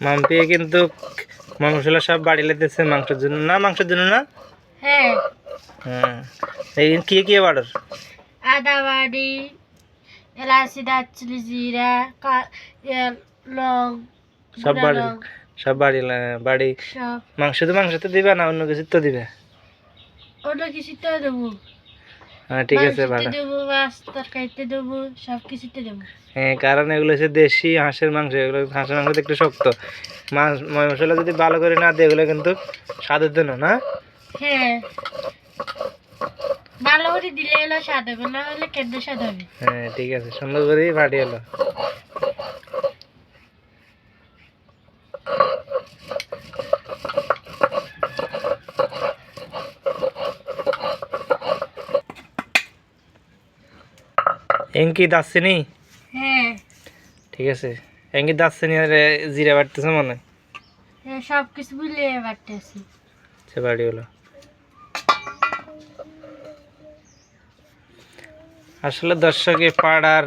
মাম্পিয়ে কিন্তু মশলা সব বাড়ি লেতেছে মাংসের জন্য। না মাংসের জন্য না? হ্যাঁ। হ্যাঁ। এই কি কি বাড়ার আদা বাড়ি এলাচি দারচিনি জিরা লং সব বাড়ি সব বাড়ি বাড়ি মাংস তো মাংস তো দিবে না অন্য কিছু তো দিবে? ওটা কিছুতে দেবো। হ্যাঁ ঠিক আছে ভালো দেবো মাছ তরকারিতে দেবো সব কিছুতে দেবো। হ্যাঁ কারণ এগুলো হচ্ছে দেশি হাঁসের মাংস এগুলো হাঁসের মাংস একটু শক্ত। মাছ মশলা যদি ভালো করে না দেয় এগুলো কিন্তু স্বাদের জন্য না? হ্যাঁ। ভালো করে দিলে এলো স্বাদ হবে না হলে কেন্দ্র স্বাদ হবে? হ্যাঁ ঠিক আছে সুন্দর করেই ফাটিয়ে এলো। এঙ্কি দাসছিনি হ্যাঁ। ঠিক আছে। এঙ্কি দাসছিনি আর জিরা বাটতেছে মনে? হ্যাঁ সব কিছু বুঝলে বাড়তেছি। সে বাড়ি হলো আসলে দর্শকে পাড়ার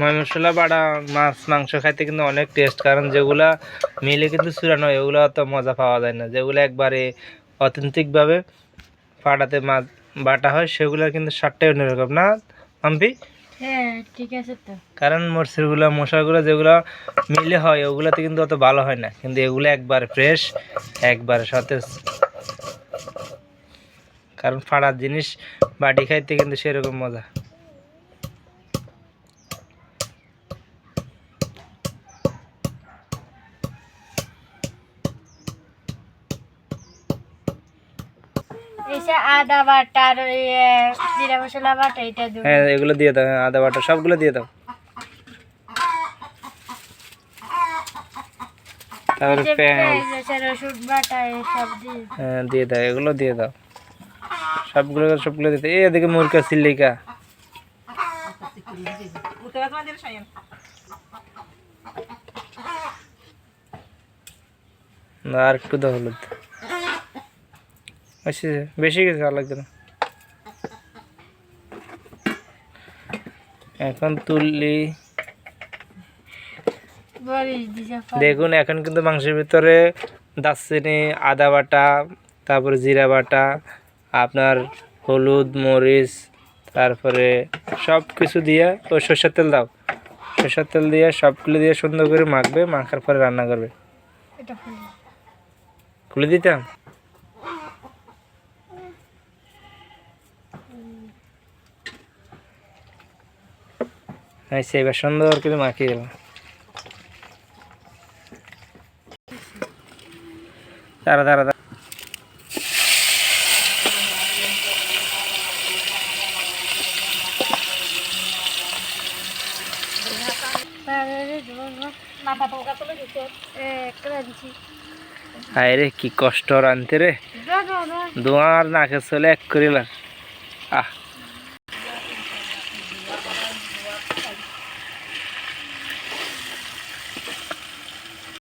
মশলা বাড়া মাছ মাংস খাইতে কিন্তু অনেক টেস্ট কারণ যেগুলা মিলে কিন্তু চূড়ানো হয় ওগুলো অত মজা পাওয়া যায় না। যেগুলো একবারে অথেন্টিকভাবে পাড়াতে মাছ বাটা হয় সেগুলো কিন্তু স্বাদটাই অন্যরকম। না মাম্পি? তো কারণ মরসিরগুলো মশাগুলো যেগুলো মিলে হয়, ওগুলোতে কিন্তু অত ভালো হয় না। কিন্তু এগুলো একবার ফ্রেশ একবার সতেজ কারণ ফাড়ার জিনিস বাটি খাইতে কিন্তু সেরকম মজা। আদা বাটা আর ওই, জিরা মশলা বাটা এটা হ্যাঁ এগুলো দিয়ে দাও হ্যাঁ, আদা বাটা সবগুলো দিয়ে দাও। তারপরে রসুন বাটা দিয়ে হ্যাঁ দিয়ে দাও এগুলো দিয়ে দাও। সবগুলো সবগুলো দিতে এই এদিকে মুরকা সিল্লিকা আর একটু দাও হলুদ। আচ্ছা বেশি কিছু আর লাগবে না। এখন তুললি দেখুন এখন কিন্তু মাংসের ভিতরে দারচিনি আদা বাটা তারপরে জিরা বাটা আপনার হলুদ মরিচ তারপরে সব কিছু দিয়ে ও সর্ষের তেল দাও। সর্ষের তেল দিয়ে সবগুলো দিয়ে সুন্দর করে মাখবে মাখার পরে রান্না করবে। খুলে দিতাম? আচ্ছা এবার সুন্দর করে মাখিয়ে দিলাম। দাঁড়া দাঁড়া দাঁড়া। আয় রে, কি কষ্ট রানতে রে। দোয়ার নাকে চলে এক করিলাম। আহ।